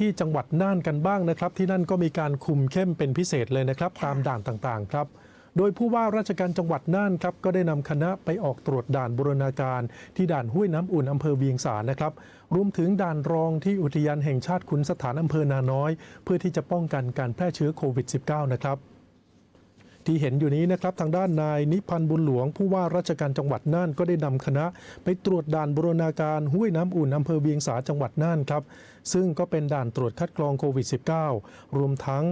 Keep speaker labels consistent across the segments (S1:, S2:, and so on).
S1: ที่จังหวัดน่านกันบ้างนะครับ ที่นั่นก็มีการคุมเข้มเป็นพิเศษเลยนะครับ ตามด่านต่างๆครับ โดยผู้ว่าราชการจังหวัดน่านครับก็ได้นำคณะไปออกตรวจด่านบูรณาการ ที่ด่านห้วยน้ำอุ่นอำเภอเวียงสานะครับรวมถึงด่านรองที่อุทยานแห่งชาติขุนสถานอำเภอนาน้อย เพื่อที่จะป้องกันการแพร่เชื้อโควิด -19 นะครับ ที่เห็นอยู่นี้นะครับทางด้านนายนิพันธ์บุญหลวง ผู้ว่าราชการจังหวัดน่านก็ได้นำคณะ ไปตรวจด่านบูรณาการห้วยน้ำอุ่นอำเภอเวียงสาจังหวัดน่านครับ ซึ่งก็เป็นด่านตรวจคัดกรองโควิด -19 รวมทั้ง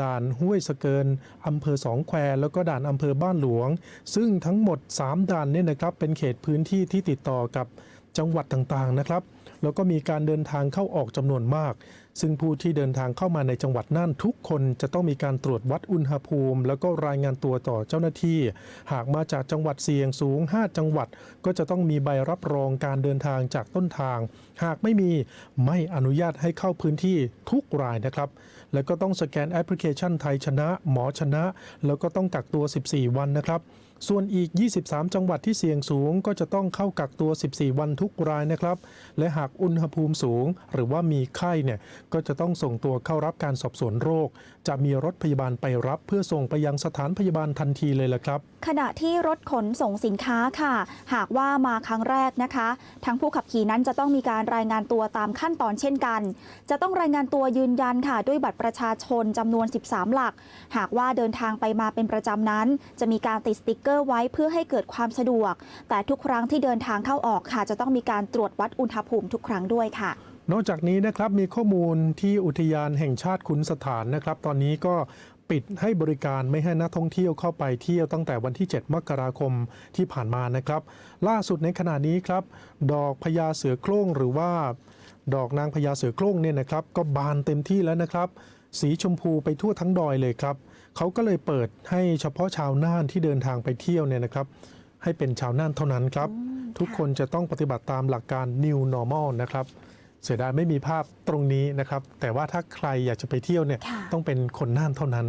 S1: ด่านห้วยสะเกินอำเภอสองแควแล้วก็ด่านอำเภอบ้านหลวง ซึ่งทั้งหมด 3 ด่านเนี่ยนะครับเป็นเขตพื้นที่ที่ติดต่อกับจังหวัดต่างๆนะครับ แล้วก็มีการเดินทางเข้าออกจำนวนมาก ซึ่งผู้ที่เดินทางเข้ามาในจังหวัดน่านทุกคนจะต้องมีการตรวจวัดอุณหภูมิ แล้วก็รายงานตัวต่อเจ้าหน้าที่ หากมาจากจังหวัดเสี่ยงสูง 5 จังหวัด ก็จะต้องมีใบรับรองการเดินทางจากต้นทาง หากไม่มีไม่อนุญาตให้เข้าพื้นที่ทุกรายนะครับ แล้วก็ต้องสแกนแอปพลิเคชันไทยชนะ หมอชนะ แล้วก็ต้องกักตัว 14 วันนะครับส่วนอีก 23 จังหวัดที่เสี่ยงสูง ก็จะต้องเข้ากักตัว 14 วันทุกรายนะครับ และหากอุณหภูมิสูง หรือว่ามีไข้เนี่ยก็จะต้องส่งตัวเข้ารับการสอบสวนโรค จะมีรถพยาบาลไปรับ เพื่อส่งไปยังสถานพยาบาลทันทีเลยละครับ
S2: ขณะที่รถขนส่งสินค้าค่ะ หากว่ามาครั้งแรกนะคะ ทั้งผู้ขับขี่นั้นจะต้องมีการรายงานตัวตามขั้นตอนเช่นกัน จะต้องรายงานตัวยืนยันค่ะ ด้วยบัตรประชาชนจำนวน 13 หลัก หากว่าเดินทางไปมาเป็นประจำนั้น จะมีการติดสติกเกอร์ไว้เพื่อให้เกิดความสะดวก แต่ทุกครั้งที่เดินทางเข้าออกค่ะ จะต้องมีการตรวจวัดอุณหภูมิทุกครั้งด้วยค่ะ
S1: นอกจากนี้นะครับมีข้อมูลที่อุทยานแห่งชาติขุนสถานนะครับ ตอนนี้ก็ปิดให้บริการไม่ให้นักท่องเที่ยวเข้าไปเที่ยวตั้งแต่วันที่ 7 มกราคมที่ผ่านมานะครับ ล่าสุดในขณะนี้ครับ ดอกพญาเสือโคร่งหรือว่า ดอกนางพญาเสือโคร่งเนี่ยนะครับ ก็บานเต็มที่แล้วนะครับ สีชมพูไปทั่วทั้งดอยเลยครับเขาก็เลยเปิดให้เฉพาะชาวน่านที่เดินทางไปเที่ยวเนี่ยนะครับ ให้เป็นชาวน่านเท่านั้นครับ ทุกคนจะต้องปฏิบัติตามหลักการ New Normal นะครับเสียดายไม่มีภาพตรงนี้นะครับ แต่ว่าถ้าใครอยากจะไปเที่ยวเนี่ย
S2: ค่ะ
S1: ต้องเป็นคนน่านเท่านั้น